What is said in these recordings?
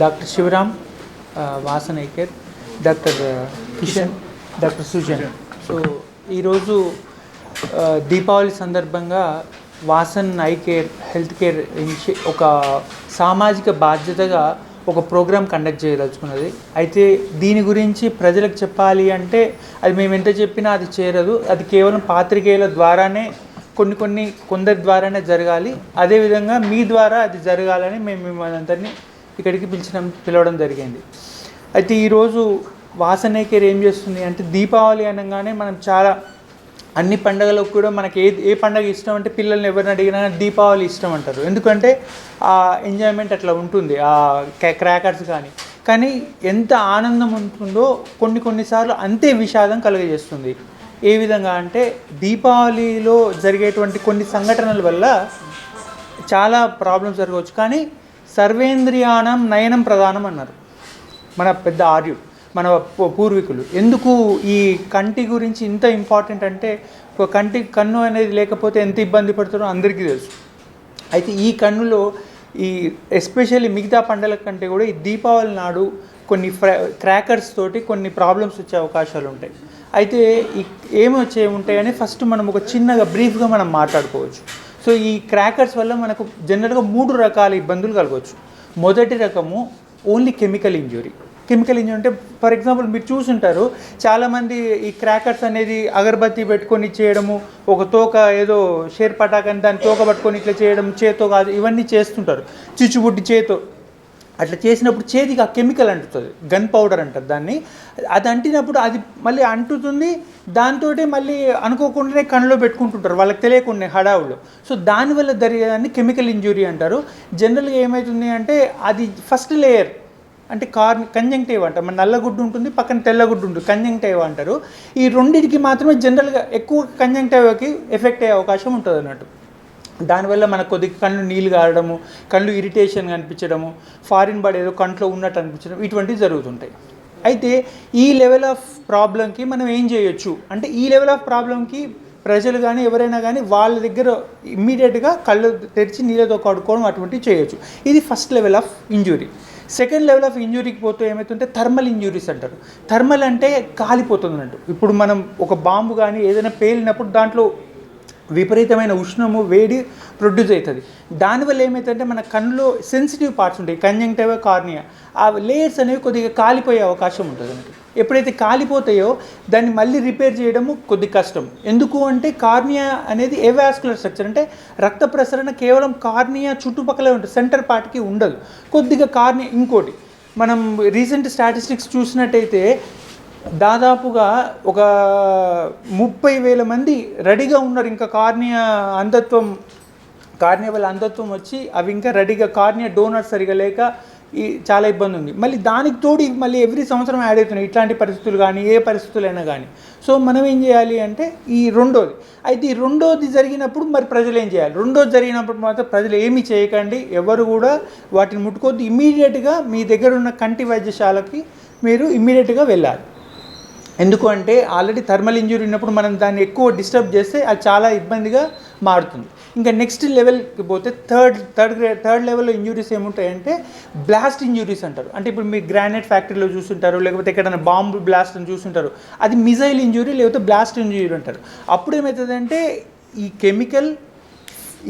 Doctor Sivaram ఆ, Vasan eye care doctor Kishan doctor Sujan. So ఈరోజు దీపావళి సందర్భంగా Vasan eye care health care ఇనిషి ఒక సామాజిక బాధ్యతగా ఒక ప్రోగ్రాం కండక్ట్ చేయదలుచుకున్నది. అయితే దీని గురించి ప్రజలకు చెప్పాలి అంటే అది మేము ఎంత చెప్పినా అది చేరదు. అది కేవలం పాత్రికేయుల ద్వారానే కొన్ని కొన్ని కొందరి ద్వారానే జరగాలి. అదేవిధంగా మీ ద్వారా అది జరగాలని మేము మిమ్మల్ని అందరినీ ఇక్కడికి పిలిచిన పిలవడం జరిగింది. అయితే ఈరోజు వాసనేకేర్ ఏం చేస్తుంది అంటే దీపావళి అనగానే మనం చాలా అన్ని పండగలకు కూడా మనకి ఏ ఏ పండగ ఇష్టం అంటే పిల్లల్ని ఎవరిని అడిగినా దీపావళి ఇష్టం అంటారు. ఎందుకంటే ఆ ఎంజాయ్మెంట్ అట్లా ఉంటుంది ఆ క్రాకర్స్ కానీ. కానీ ఎంత ఆనందం ఉంటుందో కొన్ని కొన్నిసార్లు అంతే విషాదం కలుగజేస్తుంది. ఏ విధంగా అంటే దీపావళిలో జరిగేటువంటి కొన్ని సంఘటనల వల్ల చాలా ప్రాబ్లమ్స్ జరగవచ్చు. కానీ సర్వేంద్రియానం నయనం ప్రధానం అన్నారు. మన పెద్ద ఆర్యుడు మన పూ- పూర్వీకులు. ఎందుకు ఈ కంటి గురించి ఇంత ఇంపార్టెంట్ అంటే కంటి కన్ను అనేది లేకపోతే ఎంత ఇబ్బంది పడుతుందో అందరికీ తెలుసు. అయితే ఈ కన్నులో ఈ ఎస్పెషల్లీ మిగతా పండుగల కంటే కూడా ఈ దీపావళి నాడు కొన్ని ఫ్రా క్రాకర్స్ తోటి కొన్ని ప్రాబ్లమ్స్ వచ్చే అవకాశాలు ఉంటాయి. అయితే ఈ ఏమి వచ్చే ఉంటాయని ఫస్ట్ మనం ఒక చిన్నగా బ్రీఫ్గా మనం మాట్లాడుకోవచ్చు. సో ఈ క్రాకర్స్ వల్ల మనకు జనరల్గా మూడు రకాల ఇబ్బందులు కలగవచ్చు. మొదటి రకము only chemical injury chemical injury అంటే ఫర్ ఎగ్జాంపుల్ మీరు చూసుంటారు చాలామంది ఈ క్రాకర్స్ అనేది అగరబత్తి పెట్టుకొని చేయడము ఒక తోక ఏదో షేర్ పటాకని దాన్ని తోక పట్టుకొని ఇట్లా చేయడం చేతో కాదు ఇవన్నీ చేస్తుంటారు. చిచ్చుబుడ్డి చేతో. అట్లా చేసినప్పుడు చేతికి ఆ కెమికల్ అంటుతుంది గన్ పౌడర్ అంటారు దాన్ని. అది అంటినప్పుడు అది మళ్ళీ అంటుతుంది దాంతో మళ్ళీ అనుకోకుండానే కళ్ళలో పెట్టుకుంటుంటారు వాళ్ళకి తెలియకుండా హడావులు. సో దానివల్ల జరిగేదాన్ని కెమికల్ ఇంజురీ అంటారు. జనరల్గా ఏమవుతుంది అంటే అది ఫస్ట్ లేయర్ అంటే కార్ కంజంక్టివ్ అంటారు. మన నల్లగుడ్డు ఉంటుంది పక్కన తెల్లగుడ్డు ఉంటుంది కంజంక్టివ్ అంటారు. ఈ రెండింటికి మాత్రమే జనరల్గా ఎక్కువ కంజంక్టివ్కి ఎఫెక్ట్ అయ్యే అవకాశం ఉంటుంది అన్నట్టు దానివల్ల మనకు కొద్దిగా కళ్ళు నీళ్ళు కారడము కళ్ళు ఇరిటేషన్ కనిపించడము ఫారిన్ బాడీ ఏదో కంట్లో ఉన్నట్టు అనిపించడం ఇటువంటివి జరుగుతుంటాయి. అయితే ఈ లెవెల్ ఆఫ్ ప్రాబ్లంకి మనం ఏం చేయొచ్చు? అంటే ఈ లెవెల్ ఆఫ్ ప్రాబ్లంకి ప్రజలు కానీ ఎవరైనా కానీ వాళ్ళ దగ్గర ఇమ్మీడియట్గా కళ్ళు తెరిచి నీళ్ళతో కడుక్కోవడం అటువంటివి చేయొచ్చు. ఇది first level of injury second level of ఇంజురీకి పోతే ఏమవుతుంటే థర్మల్ ఇంజురీస్ అంటారు. థర్మల్ అంటే కాలిపోతుంది అన్నట్టు. ఇప్పుడు మనం ఒక బాంబు కానీ ఏదైనా పేలినప్పుడు దాంట్లో విపరీతమైన ఉష్ణము వేడి ప్రొడ్యూస్ అవుతుంది. దానివల్ల ఏమవుతుందంటే మన కన్నులో సెన్సిటివ్ పార్ట్స్ ఉంటాయి. కంజంక్టివ్ కార్నియా ఆ లేయర్స్ అనేవి కొద్దిగా కాలిపోయే అవకాశం ఉంటుంది మనకి. ఎప్పుడైతే కాలిపోతాయో దాన్ని మళ్ళీ రిపేర్ చేయడము కొద్ది కష్టం. ఎందుకు అంటే కార్నియా అనేది ఏవాస్కులర్ స్ట్రక్చర్ అంటే రక్త ప్రసరణ కేవలం కార్నియా చుట్టుపక్కల ఉంటుంది. సెంటర్ పార్ట్కి ఉండదు. కొద్దిగా కార్నియా ఇంకోటి. మనం రీసెంట్ స్టాటిస్టిక్స్ చూసినట్టయితే దాదాపుగా ఒక ముప్పై వేల మంది రెడీగా ఉన్నారు. ఇంకా కార్నియా అంధత్వం కార్నియా వల్ల అంధత్వం వచ్చి అవి ఇంకా రెడీగా కార్నియా డోనర్స్ సరిగా లేక ఈ చాలా ఇబ్బంది ఉంది. మళ్ళీ దానికి తోడు మళ్ళీ ఎవ్రీ సంవత్సరం యాడ్ అవుతున్నాయి. ఇట్లాంటి పరిస్థితులు కానీ ఏ పరిస్థితులైనా కానీ. సో మనం ఏం చేయాలి అంటే ఈ రెండోది. అయితే ఈ రెండోది జరిగినప్పుడు మరి ప్రజలు ఏం చేయాలి? రెండోది జరిగినప్పుడు మాత్రం ప్రజలు ఏమీ చేయకండి. ఎవరు కూడా వాటిని ముట్టుకోవద్దు. ఇమీడియట్గా మీ దగ్గర ఉన్న కంటి వైద్యశాలకి మీరు ఇమ్మీడియట్గా వెళ్ళాలి. ఎందుకు అంటే ఆల్రెడీ థర్మల్ ఇంజురీ ఉన్నప్పుడు మనం దాన్ని ఎక్కువ డిస్టర్బ్ చేస్తే అది చాలా ఇబ్బందిగా మారుతుంది. ఇంకా నెక్స్ట్ లెవెల్కి పోతే థర్డ్ థర్డ్ గ్రేడ్ థర్డ్ లెవెల్లో ఇంజురీస్ ఏముంటాయంటే బ్లాస్ట్ ఇంజురీస్ అంటారు. అంటే ఇప్పుడు మీరు గ్రానైట్ ఫ్యాక్టరీలో చూస్తుంటారు లేకపోతే ఎక్కడైనా బాంబు బ్లాస్ట్ అని చూస్తుంటారు. అది మిజైల్ ఇంజురీ లేకపోతే బ్లాస్ట్ ఇంజురీ అంటారు. అప్పుడు ఏమవుతుందంటే ఈ కెమికల్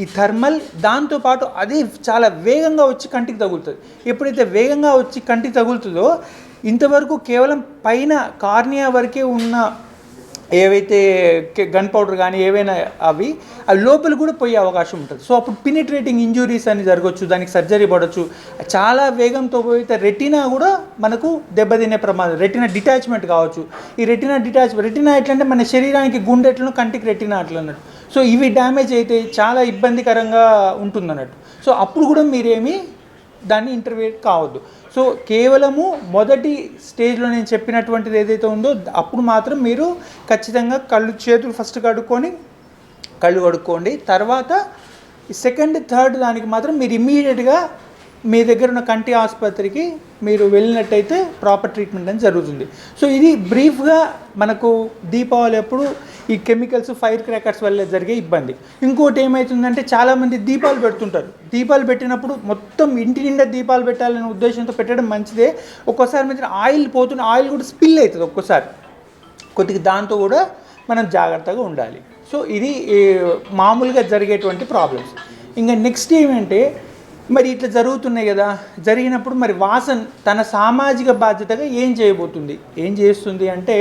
ఈ థర్మల్ దాంతోపాటు అది చాలా వేగంగా వచ్చి కంటికి తగులుతుంది. ఎప్పుడైతే వేగంగా వచ్చి కంటికి తగులుతుందో ఇంతవరకు కేవలం పైన కార్నియా వరకే ఉన్న ఏవైతే గన్ పౌడర్ కానీ ఏవైనా అవి అవి లోపల కూడా పోయే అవకాశం ఉంటుంది. సో అప్పుడు పినిట్రేటింగ్ ఇంజురీస్ అని జరగవచ్చు దానికి సర్జరీ పడవచ్చు చాలా వేగంతో పోయితే రెటినా కూడా మనకు దెబ్బతినే ప్రమాదం రెటినా డిటాచ్మెంట్ కావచ్చు. ఈ రెటినా డిటాచ్ రెటినా ఎట్లంటే మన శరీరానికి గుండెట్లను కంటికి రెటినా అట్లా అన్నట్టు. సో ఇవి డ్యామేజ్ అయితే చాలా ఇబ్బందికరంగా ఉంటుంది అన్నట్టు సో అప్పుడు కూడా మీరేమి దాన్ని ఇంటర్వ్యూ కావద్దు. సో కేవలము మొదటి స్టేజ్లో నేను చెప్పినటువంటిది ఏదైతే ఉందో అప్పుడు మాత్రం మీరు ఖచ్చితంగా కళ్ళు చేతులు ఫస్ట్ కడుక్కొని కళ్ళు కడుక్కోండి. తర్వాత సెకండ్ థర్డ్ దానికి మాత్రం మీరు ఇమ్మీడియట్గా మీ దగ్గర ఉన్న కంటి ఆసుపత్రికి మీరు వెళ్ళినట్టయితే ప్రాపర్ ట్రీట్మెంట్ అని జరుగుతుంది. సో ఇది బ్రీఫ్గా మనకు దీపావళి అప్పుడు ఈ కెమికల్స్ ఫైర్ క్రాకర్స్ వల్ల జరిగే ఇబ్బంది. ఇంకోటి ఏమవుతుందంటే చాలామంది దీపాలు పెడుతుంటారు. దీపాలు పెట్టినప్పుడు మొత్తం ఇంటి నిండా దీపాలు పెట్టాలనే ఉద్దేశంతో పెట్టడం మంచిదే. ఒక్కోసారి మీద ఆయిల్ పోతున్న ఆయిల్ కూడా స్పిల్ అవుతుంది ఒక్కోసారి. కొద్దిగా దాంతో కూడా మనం జాగ్రత్తగా ఉండాలి. సో ఇది మామూలుగా జరిగేటువంటి ప్రాబ్లమ్స్ ఇంకా నెక్స్ట్ ఏమంటే మరి ఇట్లా జరుగుతున్నాయి కదా జరిగినప్పుడు మరి వాసన్ తన సామాజిక బాధ్యతగా ఏం చేయబోతుంది? ఏం చేస్తుంది అంటే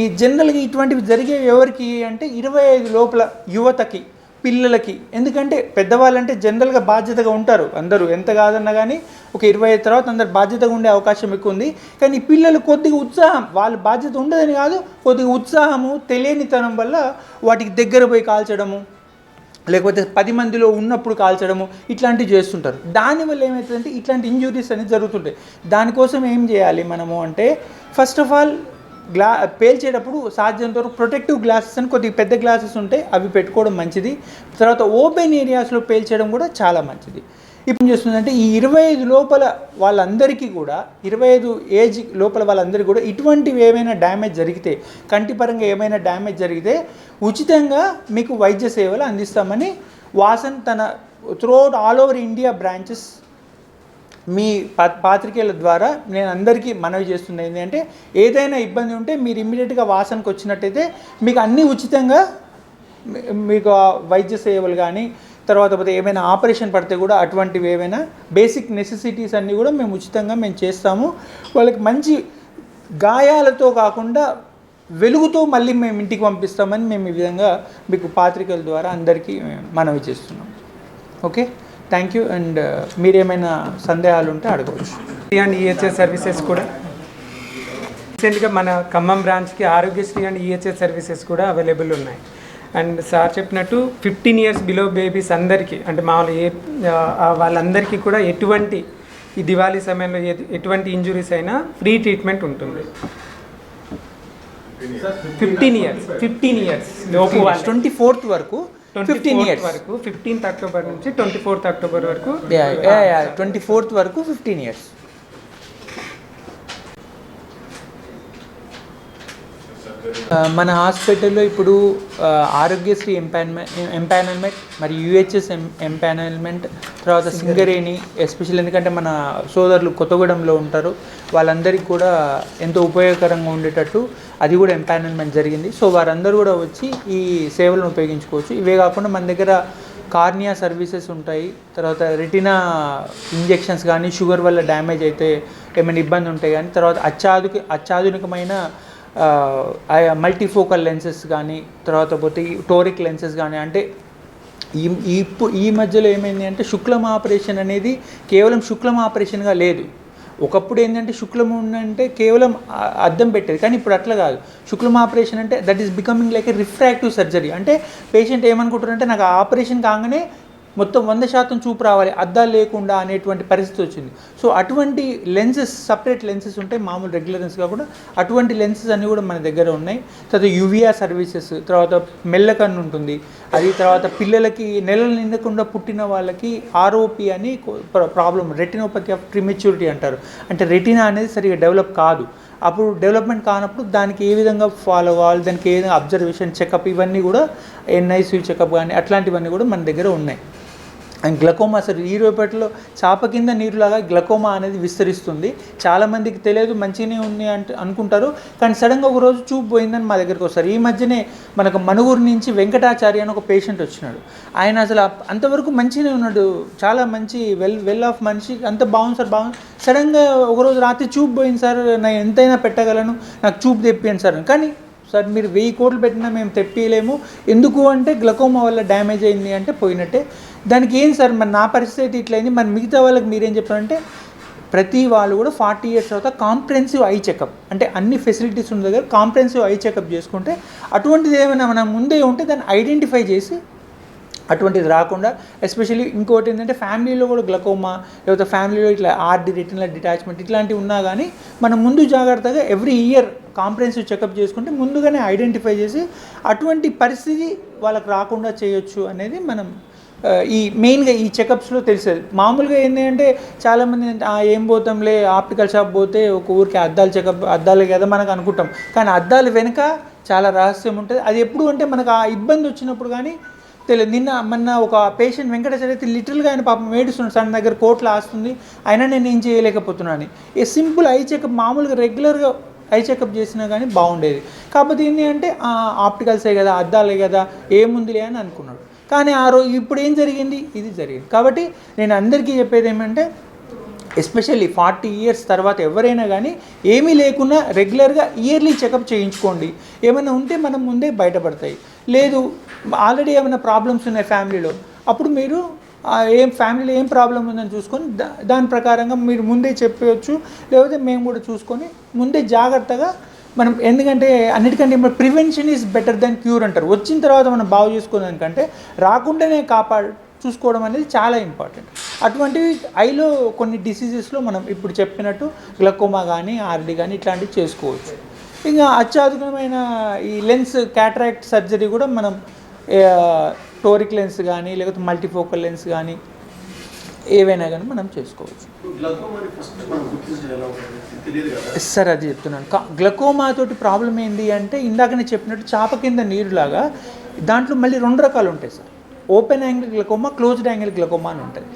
ఈ జనరల్గా ఇటువంటివి జరిగే ఎవరికి అంటే ఇరవై ఐదు లోపల యువతకి పిల్లలకి. ఎందుకంటే పెద్దవాళ్ళంటే జనరల్గా బాధ్యతగా ఉంటారు అందరూ. ఎంత కాదన్నా కానీ ఒక ఇరవై ఐదు తర్వాత అందరు బాధ్యతగా ఉండే అవకాశం ఎక్కువ ఉంది. కానీ పిల్లలు కొద్దిగా ఉత్సాహం వాళ్ళ బాధ్యత ఉండదని కాదు కొద్దిగా ఉత్సాహము తెలియనితనం వల్ల వాటికి దగ్గర పోయి కాల్చడము లేకపోతే పది మందిలో ఉన్నప్పుడు కాల్చడము ఇట్లాంటివి చేస్తుంటారు. దానివల్ల ఏమవుతుందంటే ఇట్లాంటి ఇంజురీస్ అనేది జరుగుతుంటాయి. దానికోసం ఏం చేయాలి మనము అంటే ఫస్ట్ ఆఫ్ ఆల్ గ్లా పేల్చేటప్పుడు సాధ్యంత వరకు ప్రొటెక్టివ్ గ్లాసెస్ అని కొద్దిగా పెద్ద గ్లాసెస్ ఉంటాయి అవి పెట్టుకోవడం మంచిది. తర్వాత ఓపెన్ ఏరియాస్లో పేల్చేయడం కూడా చాలా మంచిది. ఇప్పుడు చేస్తుందంటే ఈ ఇరవై ఐదు లోపల వాళ్ళందరికీ కూడా ఇరవై ఐదు ఏజ్ లోపల వాళ్ళందరికీ కూడా ఇటువంటివి ఏమైనా డ్యామేజ్ జరిగితే కంటి పరంగా ఏమైనా డ్యామేజ్ జరిగితే ఉచితంగా మీకు వైద్య సేవలు అందిస్తామని వాసన్ తన throughout all over India branches మీ పాత్రికేయుల ద్వారా నేను అందరికీ మనవి చేస్తుంది ఏంటంటే ఏదైనా ఇబ్బంది ఉంటే మీరు ఇమ్మీడియట్గా వాసనకు వచ్చినట్టయితే మీకు అన్నీ ఉచితంగా మీకు వైద్య సేవలు కానీ తర్వాత పోతే ఏమైనా ఆపరేషన్ పడితే కూడా అటువంటివి ఏమైనా బేసిక్ నెసెసిటీస్ అన్నీ కూడా మేము ఉచితంగా మేము చేస్తాము. వాళ్ళకి మంచి గాయాలతో కాకుండా వెలుగుతో మళ్ళీ మేము ఇంటికి పంపిస్తామని మేము ఈ విధంగా మీకు పాత్రికల ద్వారా అందరికీ మనవి చేస్తున్నాం. Okay? Thank you and uh, మీరేమైనా సందేహాలు ఉంటే అడగవచ్చు. అండ్ ఈహెచ్ఎస్ సర్వీసెస్ కూడా. రీసెంట్గా మన ఖమ్మం బ్రాంచ్కి ఆరోగ్యశ్రీ అండ్ ఈహెచ్ఎస్ సర్వీసెస్ కూడా అవైలబుల్ ఉన్నాయి. అండ్ సార్ చెప్పినట్టు ఫిఫ్టీన్ ఇయర్స్ బిలో బేబీస్ అందరికీ అంటే మామూలు ఏ వాళ్ళందరికీ కూడా ఎటువంటి ఈ దివాళీ సమయంలో ఎటువంటి ఇంజురీస్ అయినా ఫ్రీ ట్రీట్మెంట్ ఉంటుంది. ఫిఫ్టీన్ ఇయర్స్ ఫిఫ్టీన్ ఇయర్స్ లోపు ట్వంటీ ఫోర్త్ వరకు ఫిఫ్టీన్ ఇయర్స్. వరకు ఫిఫ్టీన్త్ అక్టోబర్ నుంచి ట్వంటీ ఫోర్త్ అక్టోబర్ వరకు ట్వంటీ ఫోర్త్ వరకు ఫిఫ్టీన్ ఇయర్స్. మన హాస్పిటల్లో ఇప్పుడు ఆరోగ్యశ్రీ ఎంపానల్మెంట్ ఎంపానల్మెంట్ మరియు యూహెచ్ఎస్ ఎం ఎంపానల్మెంట్ తర్వాత సింగరేణి. ఎస్పెషల్ ఎందుకంటే మన సోదరులు కొత్తగూడెంలో ఉంటారు. వాళ్ళందరికీ కూడా ఎంతో ఉపయోగకరంగా ఉండేటట్టు అది కూడా ఎంపానల్మెంట్ జరిగింది. సో వారందరూ కూడా వచ్చి ఈ సేవలను ఉపయోగించుకోవచ్చు. ఇవే కాకుండా మన దగ్గర కార్నియా సర్వీసెస్ ఉంటాయి. తర్వాత రెటినా ఇంజెక్షన్స్ కానీ షుగర్ వల్ల డ్యామేజ్ అయితే ఏమైనా ఇబ్బంది ఉంటాయి కానీ తర్వాత అత్యాధుక అత్యాధునికమైన మల్టీఫోకల్ లెన్సెస్ కానీ తర్వాత పోతే టోరిక్ లెన్సెస్ కానీ అంటే ఈ ఈ ఈ మధ్యలో ఏమైంది అంటే శుక్లం ఆపరేషన్ అనేది కేవలం శుక్లం ఆపరేషన్గా లేదు. ఒకప్పుడు ఏంటంటే శుక్లం అంటే కేవలం అర్థం అద్దం పెట్టేది. కానీ ఇప్పుడు అట్లా కాదు. శుక్లం ఆపరేషన్ అంటే that is becoming like a refractive surgery అంటే పేషెంట్ ఏమనుకుంటారంటే నాకు ఆపరేషన్ కాగానే మొత్తం వంద శాతం చూపు రావాలి అద్దాలు లేకుండా అనేటువంటి పరిస్థితి వచ్చింది. సో అటువంటి లెన్సెస్ సపరేట్ లెన్సెస్ ఉంటాయి మామూలు రెగ్యులర్ లెన్స్ కాకుండా అటువంటి లెన్సెస్ అన్నీ కూడా మన దగ్గర ఉన్నాయి. తర్వాత యువియా సర్వీసెస్ తర్వాత మెల్లకన్ను ఉంటుంది. అది తర్వాత పిల్లలకి నెలలు నిండకుండా పుట్టిన వాళ్ళకి ఆర్ఓపి అని ప్రాబ్లం రెటినోపతి ఆఫ్ ప్రిమెచ్యూరిటీ అంటారు. అంటే రెటినా అనేది సరిగా డెవలప్ కాదు. అప్పుడు డెవలప్మెంట్ కానప్పుడు దానికి ఏ విధంగా ఫాలో అవ్వాలి దానికి ఏ విధంగా అబ్జర్వేషన్ చెకప్ ఇవన్నీ కూడా ఎన్ఐసి చెకప్ కానీ అట్లాంటివన్నీ కూడా మన దగ్గర ఉన్నాయి. అండ్ గ్లకోమా సార్ ఈ రోజుపట్లో చాప కింద నీరులాగా గ్లకోమా అనేది విస్తరిస్తుంది. చాలామందికి తెలియదు మంచిగానే ఉంది అంటే అనుకుంటారు. కానీ సడన్గా ఒక రోజు చూపు పోయిందని మా దగ్గరికి వస్తారు. ఈ మధ్యనే మనకు మనుగురు నుంచి వెంకటాచార్య అని ఒక పేషెంట్ వచ్చినాడు. ఆయన అసలు అంతవరకు మంచిగానే ఉన్నాడు. చాలా మంచి వెల్ వెల్ ఆఫ్ మనిషి. అంత బాగుంది సార్ బాగుంది. సడన్గా ఒకరోజు రాత్రి చూపు పోయింది సార్ నేను ఎంతైనా పెట్టగలను నాకు చూపు తెప్పియండి సార్ కానీ సార్ మీరు వెయ్యి కోట్లు పెట్టినా మేము తెప్పియలేము. ఎందుకు అంటే గ్లకోమా వల్ల డ్యామేజ్ అయింది అంటే పోయినట్టే. దానికి ఏం సార్ మరి నా పరిస్థితి ఇట్లయింది. మరి మిగతా వాళ్ళకి మీరేం చెప్పారంటే ప్రతి వాళ్ళు కూడా ఫార్టీ ఇయర్స్ తర్వాత కాంప్రహెన్సివ్ ఐ చెకప్. అంటే అన్ని ఫెసిలిటీస్ ఉన్న దగ్గర కాంప్రహెన్సివ్ ఐ చెకప్ చేసుకుంటే అటువంటిది ఏమైనా మనం ముందే ఉంటే దాన్ని ఐడెంటిఫై చేసి అటువంటిది రాకుండా ఎస్పెషల్లీ ఇంకోటి ఏంటంటే ఫ్యామిలీలో కూడా గ్లకోమా లేకపోతే ఫ్యామిలీలో ఇట్లా ఆర్డి రిటర్నల్ డిటాచ్మెంట్ ఇట్లాంటివి ఉన్నా కానీ మనం ముందు జాగ్రత్తగా ఎవ్రీ ఇయర్ కాంప్రహెన్సివ్ చెకప్ చేసుకుంటే ముందుగానే ఐడెంటిఫై చేసి అటువంటి పరిస్థితి వాళ్ళకి రాకుండా చేయొచ్చు అనేది మనం ఈ మెయిన్గా ఈ చెకప్స్లో తెలిసేది. మామూలుగా ఏంటి అంటే చాలామంది ఏం పోతాంలే ఆప్టికల్ షాప్ పోతే ఒక ఊరికి అద్దాలు చెకప్ అద్దాలు కదా మనకు అనుకుంటాం. కానీ అద్దాలు వెనుక చాలా రహస్యం ఉంటుంది. అది ఎప్పుడు అంటే మనకు ఆ ఇబ్బంది వచ్చినప్పుడు కానీ తెలియదు. నిన్న మొన్న ఒక పేషెంట్ వెంకటేశ్వర అయితే లిటిల్గా ఆయన పాపం ఏడుస్తున్నాడు. తన దగ్గర కోట్లు ఆస్తుంది. అయినా నేను ఏం చేయలేకపోతున్నాను ఏ సింపుల్ ఐ చెకప్ మామూలుగా రెగ్యులర్గా ఐ చెకప్ చేసినా కానీ బాగుండేది. కాకపోతే ఏంటి అంటే ఆప్టికల్సే కదా అద్దాలే కదా ఏముందిలే అని అనుకున్నాడు. కానీ ఆ రోజు ఇప్పుడు ఏం జరిగింది? ఇది జరిగింది. కాబట్టి నేను అందరికీ చెప్పేది ఏమంటే ఎస్పెషల్లీ ఫార్టీ ఇయర్స్ తర్వాత ఎవరైనా కానీ ఏమీ లేకున్నా రెగ్యులర్గా ఇయర్లీ చెకప్ చేయించుకోండి. ఏమైనా ఉంటే మనం ముందే బయటపడతాయి. లేదు ఆల్రెడీ ఏమైనా ప్రాబ్లమ్స్ ఉన్నాయి ఫ్యామిలీలో అప్పుడు మీరు ఏం ఫ్యామిలీలో ఏం ప్రాబ్లం ఉందని చూసుకొని దాని ప్రకారంగా మీరు ముందే చెప్పవచ్చు లేకపోతే మేము కూడా చూసుకొని ముందే జాగ్రత్తగా మనం ఎందుకంటే అన్నిటికంటే prevention is better than cure అంటారు. వచ్చిన తర్వాత మనం బాగు చేసుకోవడానికంటే రాకుండానే కాపాడు చూసుకోవడం అనేది చాలా ఇంపార్టెంట్ అటువంటివి ఐలో కొన్ని డిసీజెస్లో మనం ఇప్పుడు చెప్పినట్టు గ్లకోమా కానీ ఆర్డి కానీ ఇట్లాంటివి చేసుకోవచ్చు. ఇంకా అత్యాధునికమైన ఈ లెన్స్ క్యాటరాక్ట్ సర్జరీ కూడా మనం టోరిక్ లెన్స్ కానీ లేకపోతే మల్టీఫోకల్ లెన్స్ కానీ ఏవైనా కానీ మనం చేసుకోవచ్చు. సార్ అది చెప్తున్నాను. గ్లకోమాతోటి గ్లకోమా తోటి ప్రాబ్లం ఏంటి అంటే ఇందాకనే చెప్పినట్టు చాప కింద నీరులాగా దాంట్లో మళ్ళీ రెండు రకాలు ఉంటాయి sir. Open angle glaucoma closed angle glaucoma అని ఉంటుంది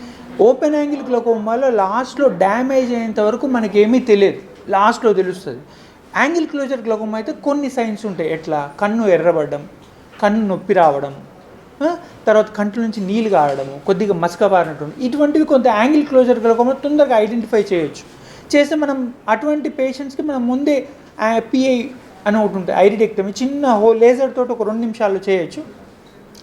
ఓపెన్ యాంగిల్ గ్లకోమాలో లాస్ట్లో డ్యామేజ్ అయ్యేంత వరకు మనకేమీ తెలియదు. లాస్ట్లో తెలుస్తుంది. యాంగిల్ క్లోజర్ గ్లకోమా అయితే కొన్ని సైన్స్ ఉంటాయి. ఎట్లా? కన్ను ఎర్రబడడం కన్ను నొప్పి రావడం తర్వాత కంటి నుంచి నీళ్ళు కారడము కొద్దిగా మసక పారినట్టు ఇటువంటివి కొంత యాంగిల్ క్లోజర్ గ్లకోమా తొందరగా ఐడెంటిఫై చేయొచ్చు. చేస్తే మనం అటువంటి పేషెంట్స్కి మనం ముందే పిఐ అని ఒకటి ఉంటుంది ఐరిడెక్టమీ చిన్న హో లేజర్ తోటి ఒక రెండు నిమిషాల్లో చేయొచ్చు.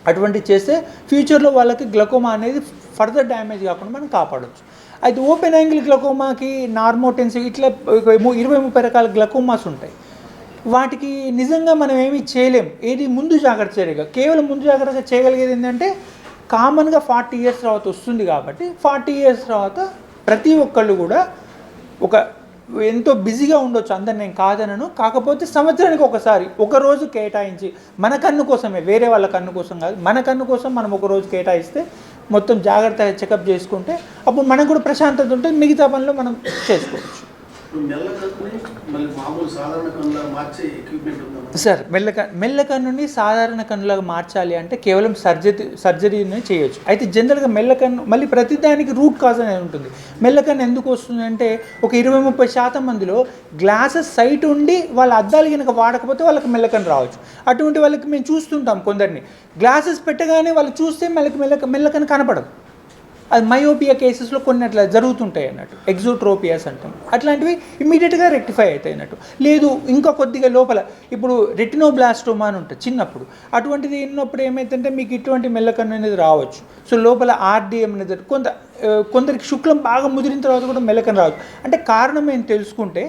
అటువంటివి చేస్తే ఫ్యూచర్లో వాళ్ళకి గ్లకోమా అనేది ఫర్దర్ డ్యామేజ్ కాకుండా మనం కాపాడవచ్చు అయితే ఓపెన్ యాంగిల్ గ్లకోమాకి నార్మోటెన్స్ ఇట్లా ఒక ఇరవై ముప్పై రకాల గ్లకోమాస్ ఉంటాయి. వాటికి నిజంగా మనం ఏమీ చేయలేం. ఏది ముందు జాగ్రత్త చర్యగా కేవలం ముందు జాగ్రత్తగా చేయగలిగేది ఏంటంటే కామన్గా ఫార్టీ ఇయర్స్ తర్వాత వస్తుంది కాబట్టి ఫార్టీ ఇయర్స్ తర్వాత ప్రతి ఒక్కళ్ళు కూడా ఒక ఎంతో బిజీగా ఉండొచ్చు అందరు నేను కాదనను. కాకపోతే సంవత్సరానికి ఒకసారి ఒక రోజు కేటాయించి మన కన్ను కోసమే వేరే వాళ్ళ కన్ను కోసం కాదు మన కన్ను కోసం మనం ఒక రోజు కేటాయిస్తే మొత్తం జాగ్రత్తగా చెకప్ చేసుకుంటే అప్పుడు మనకు కూడా ప్రశాంతత ఉంటే మిగతా పనులు మనం చేసుకోవచ్చు. సార్ మెల్ల మెల్ల కన్నుని సాధారణ కన్నులాగా మార్చాలి అంటే కేవలం సర్జరీ సర్జరీనే చేయొచ్చు. అయితే జనరల్గా మెల్ల కన్ను మళ్ళీ ప్రతిదానికి రూట్ కాజ్ అనేది ఉంటుంది. మెల్ల కన్ను ఎందుకు వస్తుంది అంటే ఒక ఇరవై ముప్పై శాతం మందిలో గ్లాసెస్ సైట్ ఉండి వాళ్ళ అద్దాలు కనుక వాడకపోతే వాళ్ళకి మెల్లకన్ను రావచ్చు. అటువంటి వాళ్ళకి మేము చూస్తుంటాం కొందరిని. గ్లాసెస్ పెట్టగానే వాళ్ళు చూస్తే మెల్లకి మెల్లక మెల్లకన్ను కనపడదు. అది మయోపియా కేసెస్లో కొన్ని అట్లా జరుగుతుంటాయి అన్నట్టు. ఎగ్జోట్రోపియాస్ అంటాం. అట్లాంటివి ఇమీడియట్గా రెక్టిఫై అవుతాయి అన్నట్టు. లేదు ఇంకా కొద్దిగా లోపల ఇప్పుడు రెటినోబ్లాస్టోమా అని ఉంటుంది చిన్నప్పుడు. అటువంటిది ఉన్నప్పుడు ఏమైతుందంటే మీకు ఇటువంటి మెల్లకన్ను అనేది రావచ్చు. సో లోపల ఆర్డిఎం అనేది కొంత కొందరికి శుక్లం బాగా ముదిరిన తర్వాత కూడా మెల్లకన్ను రావచ్చు. అంటే కారణం ఏం తెలుసుకుంటే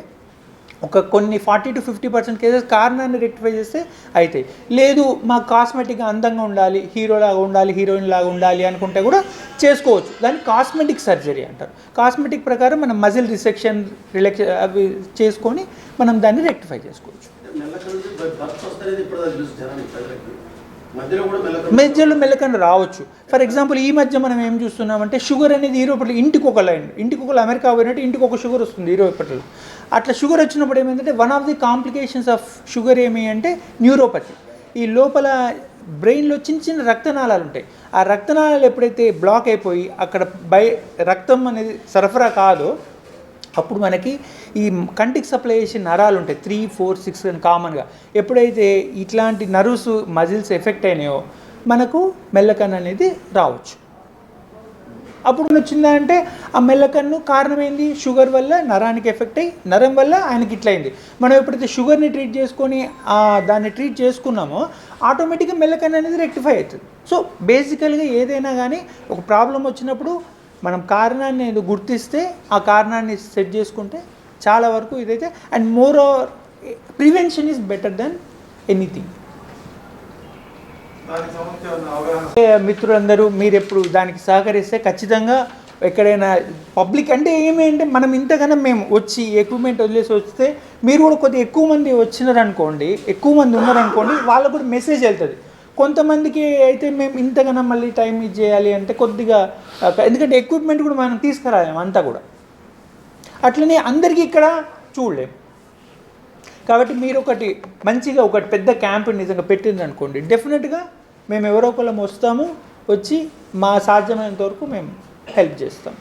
ఒక కొన్ని forty to fifty percent cases కారణాన్ని రెక్టిఫై చేస్తే అవుతాయి లేదు మా కాస్మెటిక్గా అందంగా ఉండాలి హీరోలాగా ఉండాలి హీరోయిన్ లాగా ఉండాలి అనుకుంటే కూడా చేసుకోవచ్చు. దాన్ని కాస్మెటిక్ సర్జరీ అంటారు. కాస్మెటిక్ ప్రకారం మనం మజిల్ రిసెక్షన్ రిలాక్స్ అవి చేసుకొని మనం దాన్ని రెక్టిఫై చేసుకోవచ్చు. మధ్యలో కూడా రావచ్చు. ఫర్ ఎగ్జాంపుల్ ఈ మధ్య మనం ఏం చూస్తున్నామంటే షుగర్ అనేది ఈరోపట్లో ఇంటికి ఒక లైన్. ఇంటికి ఒక అమెరికా పోయినట్టు ఇంటికి ఒక షుగర్ వస్తుంది ఈరోపట్లో అట్లా షుగర్ వచ్చినప్పుడు ఏమైందంటే one of the complications of sugar ఏమి అంటే న్యూరోపతి ఈ లోపల బ్రెయిన్లో చిన్న చిన్న రక్తనాళాలు ఉంటాయి. ఆ రక్తనాళాలు ఎప్పుడైతే బ్లాక్ అయిపోయి అక్కడ బయ రక్తం అనేది సరఫరా కాదో అప్పుడు మనకి ఈ కంటికి సప్లై చేసే నరాలు ఉంటాయి. త్రీ ఫోర్ సిక్స్ అని కామన్గా ఎప్పుడైతే ఇట్లాంటి నర్వ్స్ మజిల్స్ ఎఫెక్ట్ అయినాయో మనకు మెల్లకన్ అనేది రావచ్చు. అప్పుడు వచ్చిందా అంటే ఆ మెల్లకన్ను కారణం ఏంది షుగర్ వల్ల నరానికి ఎఫెక్ట్ అయ్యి నరం వల్ల ఆయనకి ఇట్లయింది. మనం ఎప్పుడైతే షుగర్ని ట్రీట్ చేసుకొని దాన్ని ట్రీట్ చేసుకున్నామో ఆటోమేటిక్గా మెల్లకన్ను అనేది రెక్టిఫై అవుతుంది. సో బేసికల్గా ఏదైనా కానీ ఒక ప్రాబ్లం వచ్చినప్పుడు మనం కారణాన్ని గుర్తిస్తే ఆ కారణాన్ని సెట్ చేసుకుంటే చాలా వరకు ఇదైతే and moreover prevention is better than anything దానికి సంబంధించిన అవగాహన ఏ మిత్రులందరూ మీరు ఎప్పుడు దానికి సహకరిస్తే ఖచ్చితంగా ఎక్కడైనా పబ్లిక్ అంటే ఏమేంటే మనం ఇంతకన్నా మేము వచ్చి ఎక్విప్మెంట్ వదిలేసి వస్తే మీరు కూడా కొద్దిగా ఎక్కువ మంది వచ్చినారనుకోండి ఎక్కువ మంది ఉన్నారనుకోండి వాళ్ళకు కూడా మెసేజ్ వెళ్తుంది. కొంతమందికి అయితే మేము ఇంతకన్నా మళ్ళీ టైం ఇది చేయాలి అంటే కొద్దిగా ఎందుకంటే ఎక్విప్మెంట్ కూడా మనం తీసుకురాలేము అంతా కూడా. అట్లనే అందరికీ ఇక్కడ చూడలేము కాబట్టి మీరు ఒకటి మంచిగా ఒకటి పెద్ద క్యాంప్ నిజంగా పెట్టిందనుకోండి డెఫినెట్గా మేము ఎవరో ఒకళ్ళం వస్తాము వచ్చి మా సాధ్యమైనంత వరకు మేము హెల్ప్ చేస్తాం.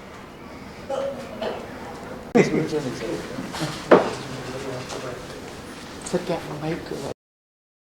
Sir mic